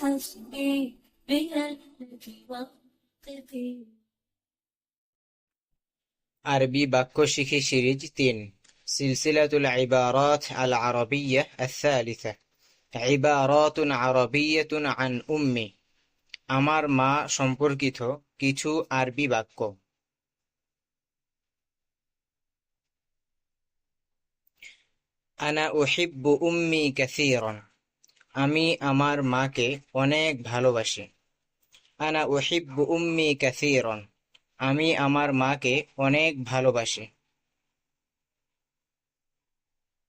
حسبي بقلبك وثقي আরবি বাক্য শিখি সিরিজ তিন সিলসিলাতুল ইবারাত আল আরবিয়্যাহ الثالثة عبارات عربية عن أمي আমার মা সম্পর্কিত কিছু আরবি বাক্য আনা উহিব্বু উম্মি কাসীরান আমি আমার মাকে অনেক ভালোবাসি। আনা উহিব্বু উম্মি কাসীরান। আমি আমার মাকে অনেক ভালোবাসি।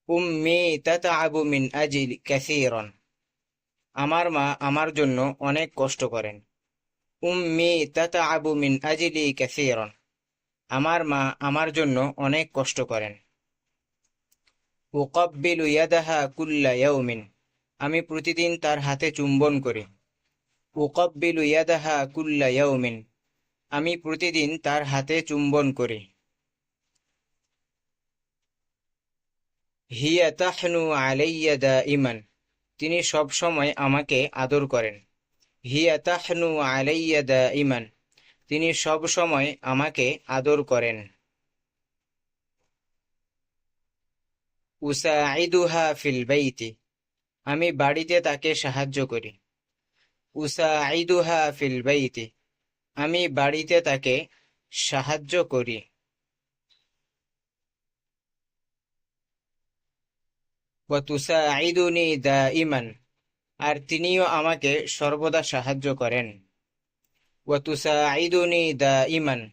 উম্মি তাতাআবু মিন আজলি কাসীরান। আমার মা আমার জন্য অনেক কষ্ট করেন। উম্মি তাতাআবু মিন আজলি কাসীরান। আমার মা আমার জন্য অনেক কষ্ট করেন। উকাব্বিলু ইয়াদাহা কুল্লা ইয়াউমিন। আমি প্রতিদিন তার হাতে চুম্বন করি। উকাব্বিলু ইয়াদাহা কুল্লা ইয়াউমিন। আমি প্রতিদিন তার হাতে চুম্বন করি। হিয়া তাহনু আলাইয়া দা ইমান তিনি সব সময় আমাকে আদর করেন। হিয়া তাহনু আলাইয়া দা ইমান তিনি সব সময় আমাকে আদর করেন। উসাঈদুহা ফিল বাইতি। আমি বাড়িতে তাকে সাহায্য করি। উসাঈদুহা ফিল বাইতি। আমি বাড়িতে তাকে সাহায্য করি। ওয়াতুসাঈদুনি দাইমান আর তিনিও আমাকে সর্বদা সাহায্য করেন। ওয়াতুসাঈদুনি দাইমান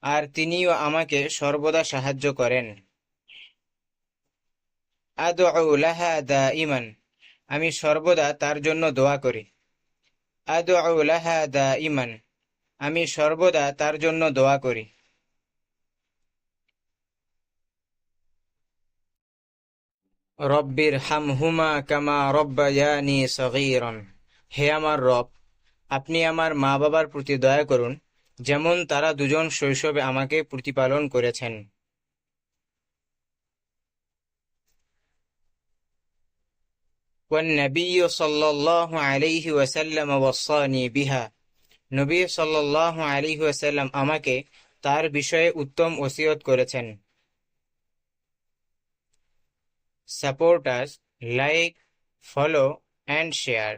আর তিনিও আমাকে সর্বদা সাহায্য করেন। আদউ লাহা দাইমান আমি সর্বদা তার জন্য দোয়া করি। আদউ লাহা দাইমান আমি সর্বদা তার জন্য দোয়া করি। রব্বির হামহুমা কামা রব্বায়ানি সগীরন। হে আমার রব, আপনি আমার মা বাবার প্রতি দয়া করুন, যেমন তারা দুজন শৈশবে আমাকে প্রতিপালন করেছেন। والنبي صلى الله عليه وسلم وصاني بها নবী সাল্লাল্লাহু আলাইহি ওয়াসাল্লাম আমাকে তার বিষয়ে উত্তম ওসিয়ত করেছেন support us like follow and share